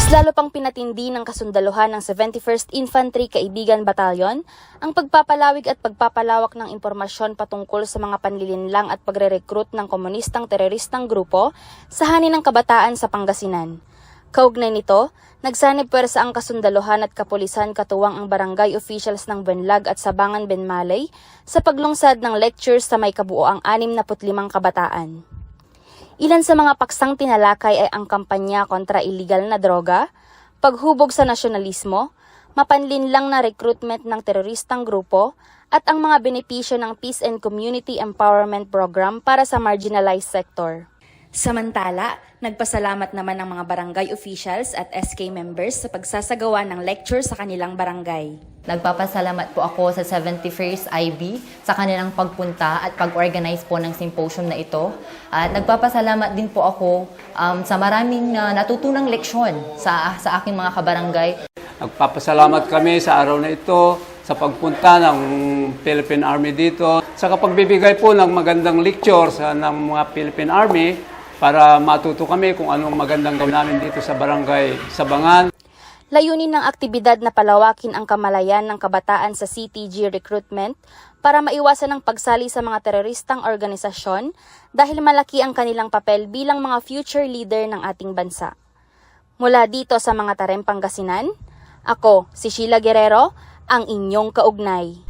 Mas lalo pang pinatindi ng kasundaluhan ng 71st Infantry Kaibigan Battalion ang pagpapalawig at pagpapalawak ng impormasyon patungkol sa mga panlilinlang at pagre-recruit ng komunistang teroristang grupo sa hani ng kabataan sa Pangasinan. Kaugnay nito, nagsanib puwersa ang kasundaluhan at kapulisan katuwang ang barangay officials ng Benlag at Sabangan Benmalay sa paglungsad ng lectures sa may kabuoang 65 kabataan. Ilan sa mga paksang tinalakay ay ang kampanya kontra illegal na droga, paghubog sa nasyonalismo, mapanlinlang na recruitment ng teroristang grupo, at ang mga benepisyo ng Peace and Community Empowerment Program para sa marginalized sector. Samantala, nagpasalamat naman ng mga barangay officials at SK members sa pagsasagawa ng lecture sa kanilang barangay. Nagpapasalamat po ako sa 71st IB sa kanilang pagpunta at pag-organize po ng symposium na ito. At nagpapasalamat din po ako um, sa maraming na natutunang leksyon sa, sa aking mga kabarangay. Nagpapasalamat kami sa araw na ito sa pagpunta ng Philippine Army dito. Sa kapagbibigay po ng magandang lecture sa ng mga Philippine Army para matuto kami kung anong magandang gawin namin dito sa barangay Sabangan. Layunin ng aktibidad na palawakin ang kamalayan ng kabataan sa CTG recruitment para maiwasan ang pagsali sa mga teroristang organisasyon dahil malaki ang kanilang papel bilang mga future leader ng ating bansa. Mula dito sa mga Tarem Pangasinan, ako, si Sheila Guerrero, ang inyong kaugnay.